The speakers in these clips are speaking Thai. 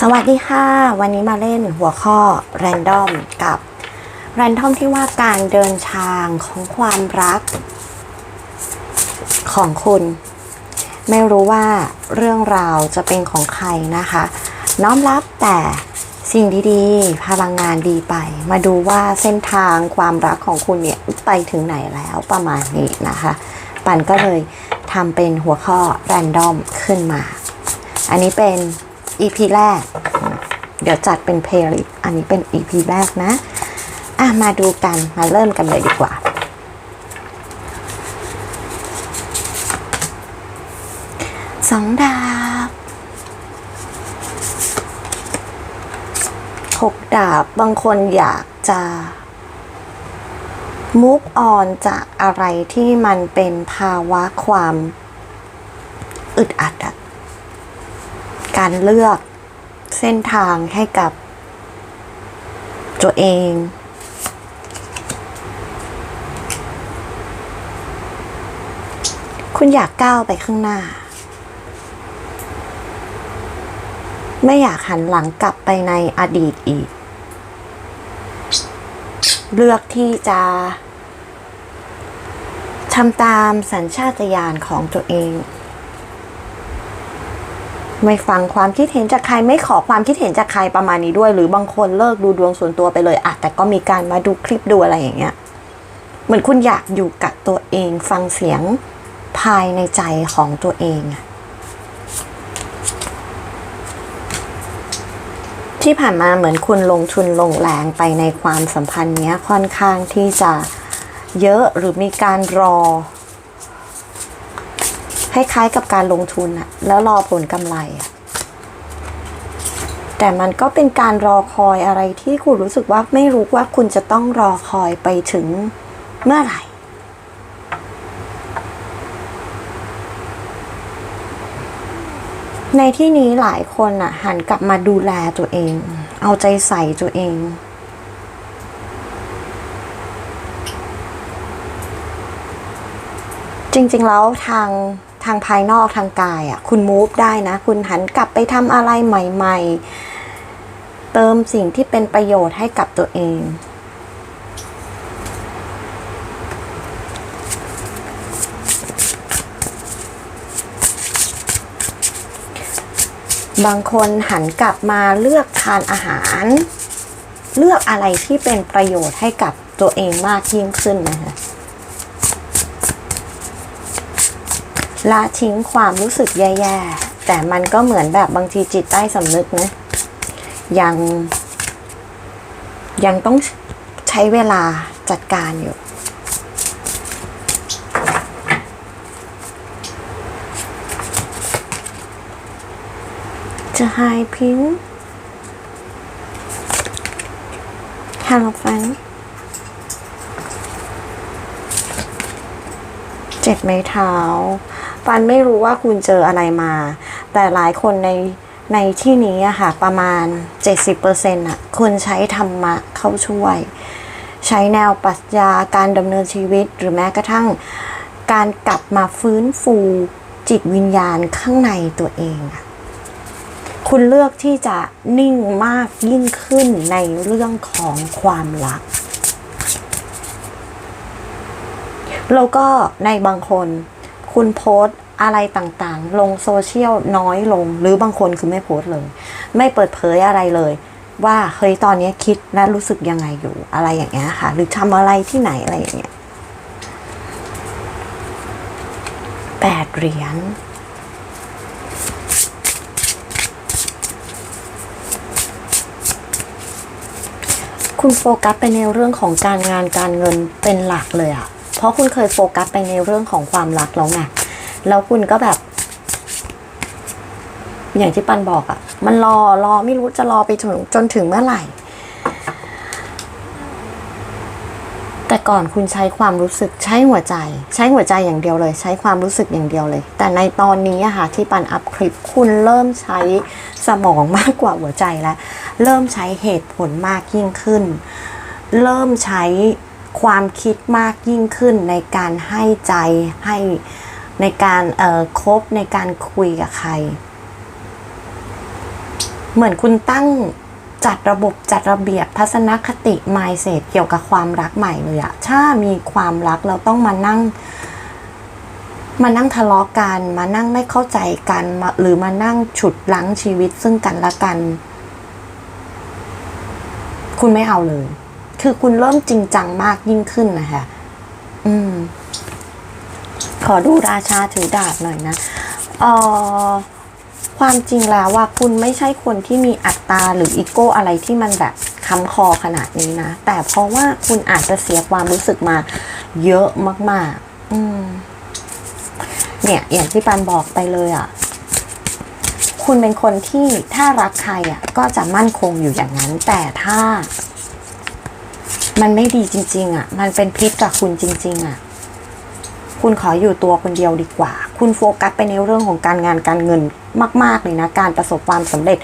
สวัสดีค่ะ วันนี้มาเล่นหัวข้อ Random กับ Random ที่ว่าการเดินทางของความรัก ของคุณ ไม่รู้ว่าเรื่องราวจะเป็นของใครนะคะ น้อมรับแต่สิ่งดีๆ พลังงานดีไป มาดูว่าเส้นทางความรักของคุณเนี่ยไปถึงไหนแล้วประมาณนี้นะคะ ปันก็เลยทำเป็นหัวข้อ Random ขึ้นมา อันนี้เป็น EP แรก เดี๋ยวจัดเป็นเพลย์อันนี้เป็น EP แรกนะ อะ มาดูกันมาเริ่มกันเลยดีกว่า สองดาบหกดาบบางคนอยากจะ move on จากอะไรที่มันเป็นภาวะความอึดอัดอะ การเลือกเส้นทางให้กับตัวเองคุณอยากก้าวไปข้างหน้า ไม่อยากหันหลังกลับไปในอดีตอีก เลือกที่จะทำตามสัญชาตญาณของตัวเอง ไม่ฟังความคิดเห็นจากใครไม่ขอความคิดเห็นจากใครประมาณนี้ด้วย หรือบางคนเลิกดูดวงส่วนตัวไปเลยอะแต่ก็มีการมาดูคลิปดูอะไรอย่างเงี้ยเหมือนคุณอยากอยู่กับตัวเองฟังเสียงภายในใจของตัวเองที่ผ่านมาเหมือนคุณลงทุนลงแรงไปในความสัมพันธ์เนี้ยค่อนข้างที่จะเยอะหรือมีการรอ คล้ายๆกับการลงทุนอะแล้วรอผลกำไรอะแต่มันก็เป็นการรอคอยอะไรที่คุณรู้สึกว่าไม่รู้ว่าคุณจะต้องรอคอยไปถึงเมื่อไหร่ ในที่นี้หลายคนอะหันกลับมาดูแลตัวเอง เอาใจใส่ตัวเอง จริงๆแล้วทาง ทางภายนอกทางกายอะ คุณมูฟได้นะ คุณหันกลับไปทำอะไรใหม่ ๆ เติมสิ่งที่เป็นประโยชน์ให้กับตัวเองบางคนหันกลับมาเลือกทานอาหาร เลือกอะไรที่เป็นประโยชน์ให้กับตัวเองมากยิ่งขึ้นนะคะ ละทิ้งความรู้สึกแย่ๆ แต่มันก็เหมือนแบบบางทีจิตใต้สำนึกนะ ยัง ยังต้องใช้เวลาจัดการอยู่จะหายพิงฮาลฟันเจ็บไม้เท้า ปันไม่รู้ว่าคุณเจออะไรมา แต่หลายคนในในที่นี้อะค่ะ ประมาณ 70%อะคุณใช้ธรรมะเข้าช่วย ใช้แนวปรัชญาการดำเนินชีวิต หรือแม้กระทั่งการกลับมาฟื้นฟูจิตวิญญาณข้างในตัวเองอะคุณเลือกที่จะนิ่งมากยิ่งขึ้นในเรื่องของความรัก แล้วก็ในบางคน คุณโพสอะไรต่างๆ ลงโซเชียลน้อยลง หรือบางคนคือไม่โพสเลย ไม่เปิดเผยอะไรเลย ว่าเฮ้ยตอนนี้คิดและรู้สึกยังไงอยู่อะไรอย่างเงี้ยค่ะ หรือทำอะไรที่ไหนอะไรอย่างเงี้ยแปดเหรียญคุณโฟกัสไปในเรื่องของการงานการเงินเป็นหลักเลยอะ ราะคุณเคยโฟกัสไปในเรื่องของความรักแล้วไงแล้วคุณก็แบบ อย่างที่ปันบอกอะมันรอรอไม่รู้จะรอไปถึงจนถึงเมื่อไหร่ แต่ก่อนคุณใช้ความรู้สึกใช้หัวใจ ใช้หัวใจอย่างเดียวเลย ใช้ความรู้สึกอย่างเดียวเลย แต่ในตอนนี้อะค่ะที่ปันอัพคลิปคุณเริ่มใช้สมองมากกว่าหัวใจแล้ว เริ่มใช้เหตุผลมากยิ่งขึ้น เริ่มใช้ ความคิดมากยิ่งขึ้นในการให้ใจให้ในการเอ่อคบในการคุยกับใคร เหมือนคุณตั้งจัดระบบจัดระเบียบทัศนคติ mindset เกี่ยวกับความรักใหม่เลยอะถ้ามีความรักเราต้องมานั่ง มานั่งทะเลาะกัน มานั่งไม่เข้าใจกันมาหรือมานั่งฉุดลั้งชีวิตซึ่งกันและกัน คุณไม่เอาเลย คือคุณเริ่มจริงจังมากยิ่งขึ้นนะคะ อืม ขอดูราชาถือดาบหน่อยนะเอ่อความจริงแล้วว่าคุณไม่ใช่คนที่มีอัตตาหรืออีโก้อะไรที่มันแบบค้ำคอขนาดนี้นะ แต่เพราะว่าคุณอาจจะเสียความรู้สึกมา เยอะมาก ๆ อืม เนี่ย อย่างที่ปันบอกไปเลยอะ่ะ คุณเป็นคนที่ถ้ารักใครอะ่ะ ก็จะมั่นคงอยู่อย่างนั้น แต่ถ้า มันไม่ดีจริง ๆอะ มันเป็นพิษกับคุณจริง ๆอะ คุณขออยู่ตัวคนเดียวดีกว่า คุณโฟกัสไปในเรื่องของการงานการเงินมาก ๆ เลยนะ การประสบความสำเร็จ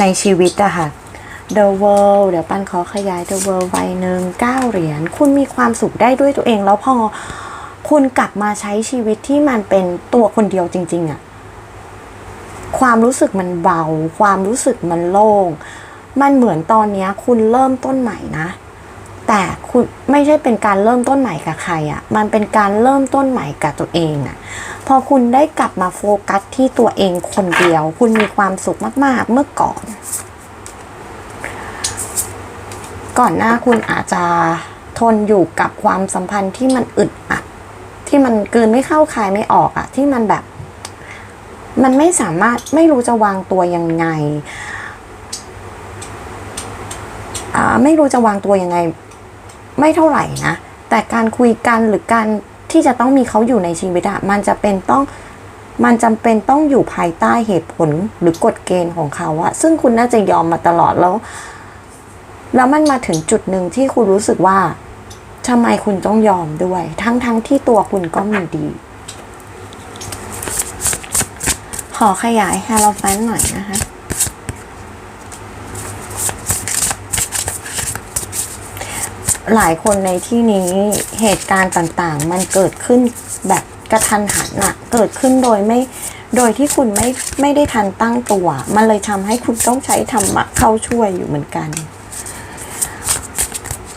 ในชีวิตอะค่ะ The World เดี๋ยวปันขอขยาย The World ใบหนึ่งเก้าเหรียญ คุณมีความสุขได้ด้วยตัวเอง แล้วพอคุณกลับมาใช้ชีวิตที่มันเป็นตัวคนเดียวจริง ๆอะความรู้สึกมันเบา ความรู้สึกมันโล่ง มันเหมือนตอนนี้คุณเริ่มต้นใหม่นะ แต่คุณไม่ใช่เป็นการเริ่มต้นใหม่กับใครอะ่ะ มันเป็นการเริ่มต้นใหม่กับตัวเองอะ่ะ พอคุณได้กลับมาโฟกัสที่ตัวเองคนเดียว คุณมีความสุขมาก ๆ เมื่อก่อน ก่อนหน้าคุณอาจจะทนอยู่กับความสัมพันธ์ที่มันอึดอัด ที่มันเกินไม่เข้าคายไม่ออกอะที่มันแบบ มันไม่สามารถไม่รู้จะวางตัวยังไงไม่รู้จะวางตัวยังไง ไม่เท่าไหร่นะ แต่การคุยกันหรือการที่จะต้องมีเขาอยู่ในชีวิตอะมันจะเป็นต้องมันจำเป็นต้องอยู่ภายใต้เหตุผลหรือกฎเกณฑ์ของเขาอะซึ่งคุณน่าจะยอมมาตลอดแล้ว แล้วมันมาถึงจุดหนึ่งที่คุณรู้สึกว่าทำไมคุณต้องยอมด้วย ทั้งๆทที่ตัวคุณก็มีดี ขอขยายฮาโลแฟนหน่อยนะคะ หลายคนในที่นี้เหตุการณ์ต่างๆ มันเกิดขึ้นแบบกระทันหันอะเกิดขึ้นโดยไม่โดยที่คุณไม่ไม่ได้ทันตั้งตัว มันเลยทำให้คุณต้องใช้ธรรมะเข้าช่วยอยู่เหมือนกัน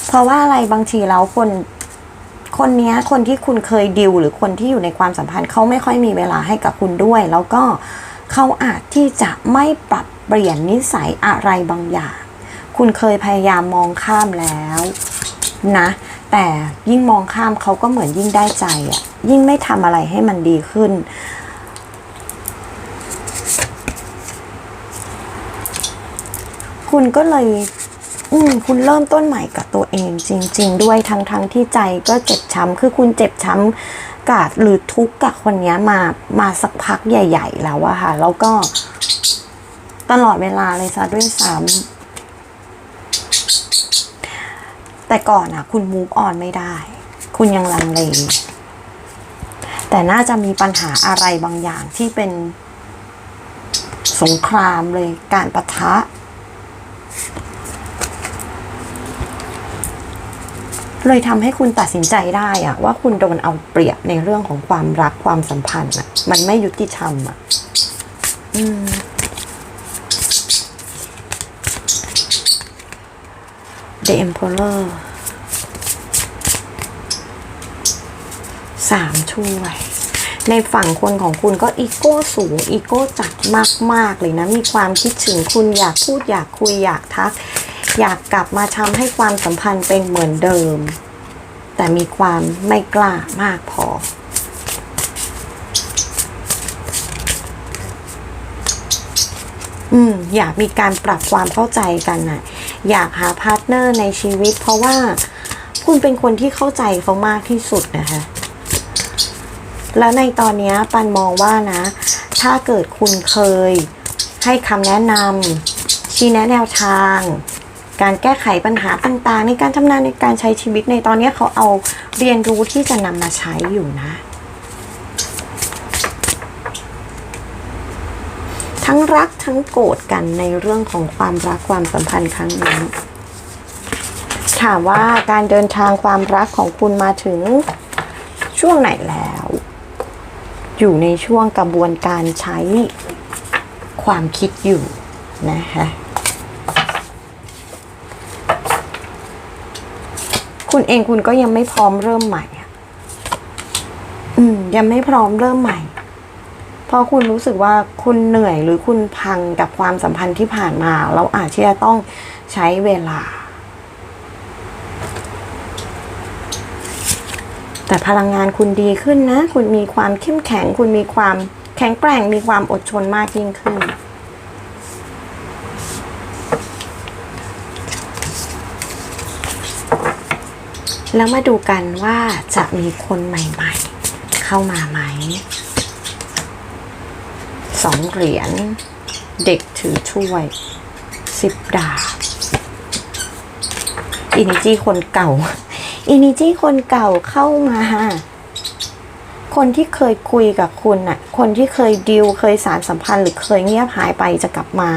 เพราะว่าอะไรบางทีแล้วคนคนนี้คนที่คุณเคยดิวหรือคนที่อยู่ในความสัมพันธ์เขาไม่ค่อยมีเวลาให้กับคุณด้วย แล้วก็เขาอาจที่จะไม่ปรับเปลี่ยนนิสัยอะไรบางอย่าง คุณเคยพยายามมองข้ามแล้ว นะ แต่ยิ่งมองข้ามเขาก็เหมือนยิ่งได้ใจอะ่ะ ยิ่งไม่ทำอะไรให้มันดีขึ้น คุณก็เลยอืมคุณเริ่มต้นใหม่กับตัวเองจริง ๆ ด้วยทั้งทั้งที่ใจก็เจ็บช้ำคือคุณเจ็บช้ำกับหรือทุกข์กับคนนี้มามาสักพักใหญ่ ๆ แล้วอะค่ะ แล้วก็ตลอดเวลาเลยซะด้วยซ้ำ แต่ก่อนอะคุณมูฟออนไม่ได้ คุณยังลังเล แต่น่าจะมีปัญหาอะไรบางอย่างที่เป็นสงครามเลยการประทะ เลยทำให้คุณตัดสินใจได้อะว่าคุณโดนเอาเปรียบในเรื่องของความรักความสัมพันธ์อะมันไม่ยุติธรรมอะอืม The Emperor สามถ้วยในฝั่งคนของคุณก็อีโก้สูง อีโก้จัดมาก ๆ เลยนะ มีความคิดถึงคุณอยากพูดอยากคุยอยากทัก อยากกลับมาทำให้ความสัมพันธ์เป็นเหมือนเดิม แต่มีความไม่กล้ามากพอ อืม อยากมีการปรับความเข้าใจกันน่ะ อยากหาพาร์ทเนอร์ในชีวิต เพราะว่าคุณเป็นคนที่เข้าใจเขามากที่สุดนะคะ แล้วในตอนนี้ปันมองว่านะ ถ้าเกิดคุณเคยให้คำแนะนำชี้แนะแนวทาง การแก้ไขปัญหาต่างๆ ในการทำงานในการใช้ชีวิตในตอนนี้เขาเอาเรียนรู้ที่จะนำมาใช้อยู่นะ ทั้งรักทั้งโกรธกันในเรื่องของความรักความสัมพันธ์ครั้งนี้ถามว่าการเดินทางความรักของคุณมาถึงช่วงไหนแล้ว อยู่ในช่วงกระบวนการใช้ความคิดอยู่นะคะคุณเองคุณก็ยังไม่พร้อมเริ่มใหม่อะอืมยังไม่พร้อมเริ่มใหม่ ราะคุณรู้สึกว่าคุณเหนื่อยหรือคุณพังกับความสัมพันธ์ที่ผ่านมาแล้วอาจที่จะต้องใช้เวลา แต่พลังงานคุณดีขึ้นนะ คุณมีความเข้มแข็ง คุณมีความแข็งแกร่ง มีความอดทนมากยิ่งขึ้น แล้วมาดูกันว่าจะมีคนใหม่ ๆ เข้ามาไหม สองเหรียญ เด็กถือถ้วยสิบดาบอินิจี้คนเก่าอินิจี้คนเก่าเข้ามา คนที่เคยคุยกับคุณน่ะ คนที่เคยดิวเคยสารสัมพันธ์หรือเคยเงียบหายไปจะกลับมา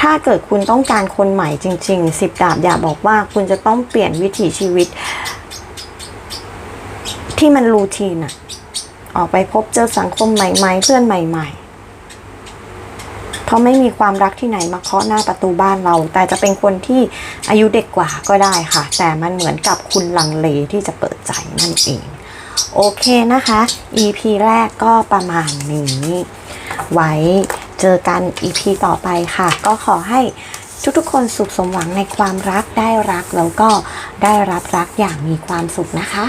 ถ้าเกิดคุณต้องการคนใหม่จริงๆสิบดาบอย่าบอกว่าคุณจะต้องเปลี่ยนวิถีชีวิต ที่มันรูทีนอะ ออกไปพบเจอสังคมใหม่ ๆ เพื่อนใหม่ ๆ เพราะไม่มีความรักที่ไหนมาเคาะหน้าประตูบ้านเรา แต่จะเป็นคนที่อายุเด็กกว่าก็ได้ค่ะ แต่มันเหมือนกับคุณลังเลที่จะเปิดใจนั่นเอง โอเคนะคะ EP แรกก็ประมาณนี้ ไว้เจอกัน EP ต่อไปค่ะ ก็ขอให้ทุกๆ คนสุขสมหวังในความรักได้รักแล้วก็ได้รับรักอย่างมีความสุขนะคะ